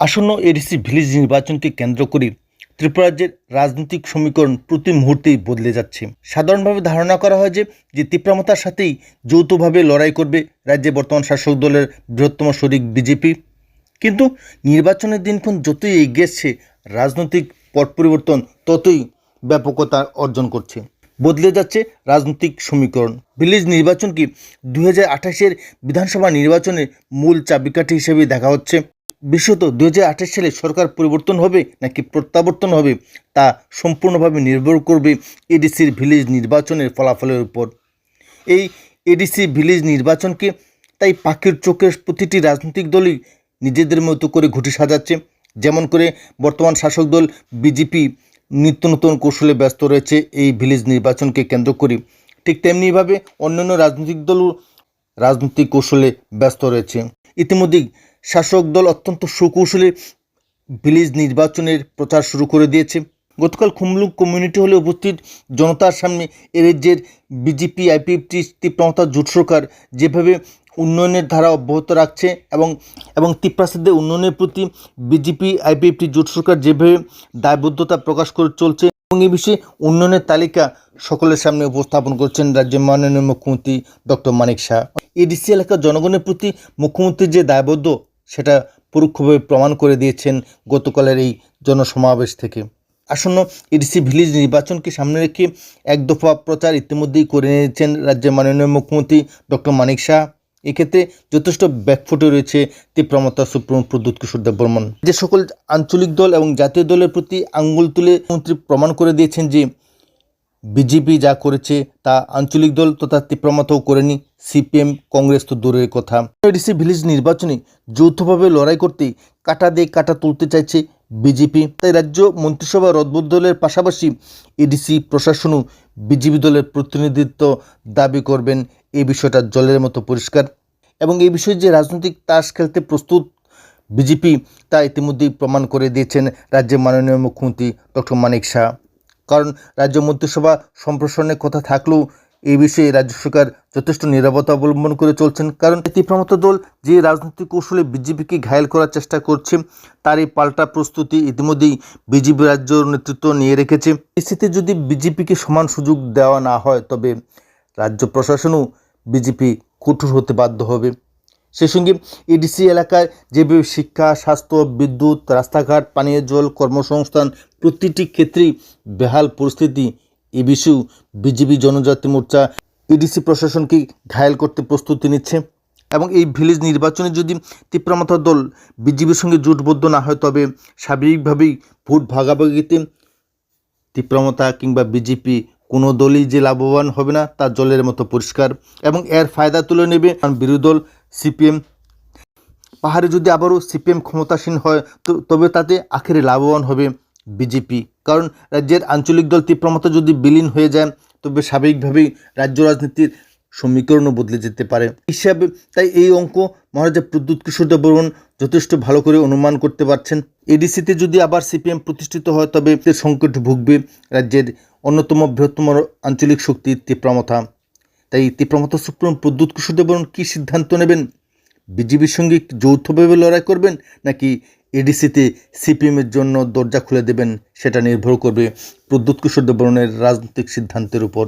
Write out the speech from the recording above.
আসন্ন ADC village নির্বাচনকে কেন্দ্র করে ত্রিপুরা রাজ্যের রাজনৈতিক সমীকরণ প্রতি মুহূর্তেই বদলে যাচ্ছে। সাধারণভাবে ধারণা করা হয় যে যে সাথেই যৌথভাবে লড়াই করবে রাজ্যে বর্তমান শাসক দলের বৃহত্তম শরিক বিজেপি। কিন্তু নির্বাচনের দিনক্ষণ যতই এগিয়েছে রাজনৈতিক পট পরিবর্তন ততই ব্যাপকতা অর্জন করছে। বদলে যাচ্ছে রাজনৈতিক সমীকরণ। ভিলেজ নির্বাচনকে দু হাজার বিধানসভা নির্বাচনের মূল চাবিকাঠি হিসেবে দেখা হচ্ছে। বিশেষত দু হাজার আঠাশ সালে সরকার পরিবর্তন হবে নাকি প্রত্যাবর্তন হবে, তা সম্পূর্ণভাবে নির্ভর করবে এডিসির ভিলেজ নির্বাচনের ফলাফলের উপর। এই এডিসি ভিলেজ নির্বাচনকে তাই পাখির চোখের প্রতিটি রাজনৈতিক দলই নিজেদের মতো করে ঘুটি সাজাচ্ছে। যেমন করে বর্তমান শাসক দল বিজেপি নিত্য নতুন কৌশলে ব্যস্ত রয়েছে এই ভিলেজ নির্বাচনকে কেন্দ্র করে। ঠিক তেমনিভাবে অন্যান্য রাজনৈতিক দলও রাজনৈতিক কৌশলে ব্যস্ত রয়েছে। ইতিমধ্যেই শাসক দল অত্যন্ত সুকৌশলে ভিলেজ নির্বাচনের প্রচার শুরু করে দিয়েছে। গতকাল খুমলুক কমিউনিটি হলে উপস্থিত জনতার সামনে এ রাজ্যের বিজেপি, আইপিএফটি তীব্রমতা জোট সরকার যেভাবে উন্নয়নের ধারা অব্যাহত রাখছে এবং এবং তিপ্রাসাদের উন্নয়নের প্রতি বিজেপি, আইপিএফটি জোট সরকার যেভাবে দায়বদ্ধতা প্রকাশ করে চলছে এবং এই বিষয়ে উন্নয়নের তালিকা সকলের সামনে উপস্থাপন করছেন রাজ্যের মাননীয় মুখ্যমন্ত্রী ডক্টর মানিক শাহ। এডিসি এলাকার জনগণের প্রতি মুখ্যমন্ত্রীর যে দায়বদ্ধ সেটা পরোক্ষভাবে প্রমাণ করে দিয়েছেন গতকালের এই জনসমাবেশ থেকে। আসন্ন এডিসি ভিলেজ নির্বাচনকে সামনে রেখে এক দফা প্রচার ইতিমধ্যেই করে নিয়েছেন রাজ্যের মাননীয় মুখ্যমন্ত্রী ডক্টর মানিক শাহ। এক্ষেত্রে যথেষ্ট ব্যাকফুটে রয়েছে তীব্রমতা সুপ্রিম প্রদ্যুৎ কিশোর দেব বর্মন যে সকল আঞ্চলিক দল এবং জাতীয় দলের প্রতি আঙ্গুল তুলে মন্ত্রী প্রমাণ করে দিয়েছেন যে বিজেপি যা করেছে তা আঞ্চলিক দল তথা তীব্রমতাও করেনি, সিপিএম, কংগ্রেস তো দূরের কথা। এডিসি ভিলেজ নির্বাচনে যৌথভাবে লড়াই করতে কাটা দিয়ে কাটা তুলতে চাইছে বিজেপি। তাই রাজ্য মন্ত্রিসভা রদবুদ দলের পাশাপাশি এডিসি প্রশাসনও বিজেপি দলের প্রতিনিধিত্ব দাবি করবেন। এই বিষয়টা জলের মতো পরিষ্কার। এবং এই বিষয়ে যে রাজনৈতিক তাস খেলতে প্রস্তুত বিজেপি, তা ইতিমধ্যেই প্রমাণ করে দিয়েছেন রাজ্যের মাননীয় মুখ্যমন্ত্রী ডক্টর মানিক শাহ। কারণ রাজ্য মন্ত্রিসভা সম্প্রসারণের কথা থাকলেও এই বিষয়ে রাজ্য সরকার যথেষ্ট নিরাপত্তা অবলম্বন করে চলছেন। কারণ তীব্রমত দল যে রাজনৈতিক কৌশলে বিজেপিকে ঘায়েল করার চেষ্টা করছে, তার এই পাল্টা প্রস্তুতি ইতিমধ্যেই বিজেপি রাজ্য নেতৃত্ব নিয়ে রেখেছে। পরিস্থিতিতে যদি বিজেপিকে সমান সুযোগ দেওয়া না হয়, তবে রাজ্য প্রশাসনও বিজেপি কঠোর হতে বাধ্য হবে। সেই সঙ্গে এডিসি এলাকায় যেভাবে শিক্ষা, স্বাস্থ্য, বিদ্যুৎ, রাস্তাঘাট, পানীয় জল, কর্মসংস্থান প্রতিটি ক্ষেত্রেই বেহাল পরিস্থিতি, এ বিষয়েও বিজেপি জনজাতি মোর্চা এডিসি প্রশাসনকে ঘায়েল করতে প্রস্তুতি নিচ্ছে এবং এই ভিলেজ নির্বাচনে যদি তীব্রমাথা দল বিজেপির সঙ্গে জোটবদ্ধ না হয়, তবে স্বাভাবিকভাবেই ভোট ভাগাভাগিতে তীব্রমতা কিংবা বিজেপি কোনো দলই যে লাভবান হবে না, তা জলের মতো পরিষ্কার এবং এর ফায়দা তুলে নেবে বিরোধী দল, সিপিএম। পাহাড়ে যদি আবারও সিপিএম ক্ষমতাসীন হয়, তো তবে তাতে আখেরে লাভবান হবে বিজেপি। কারণ রাজ্যের আঞ্চলিক দল তীব্রমতা যদি বিলীন হয়ে যায়, তবে স্বাভাবিকভাবেই রাজ্য রাজনীতির সমীকরণও বদলে যেতে পারে। হিসাবে তাই এই অঙ্ক মহারাজা প্রদ্যুৎ কিশোর দেব বর্মন যথেষ্ট ভালো করে অনুমান করতে পারছেন। এডিসিতে যদি আবার সিপিএম প্রতিষ্ঠিত হয়, তবে সংকট ভুগবে রাজ্যের অন্যতম বৃহত্তম আঞ্চলিক শক্তি তীব্রমতা তাই তীব্রমতা সুপ্রিম প্রদ্যুৎ কিশোর দেব বর্মন কী সিদ্ধান্ত নেবেন? বিজেপির সঙ্গে যৌথভাবে লড়াই করবেন, নাকি এডিসিতে সিপিএমের জন্য দরজা খুলে দেবেন, সেটা নির্ভর করবে প্রদ্যুৎ কিশোর দেব বর্মনের রাজনৈতিক সিদ্ধান্তের উপর।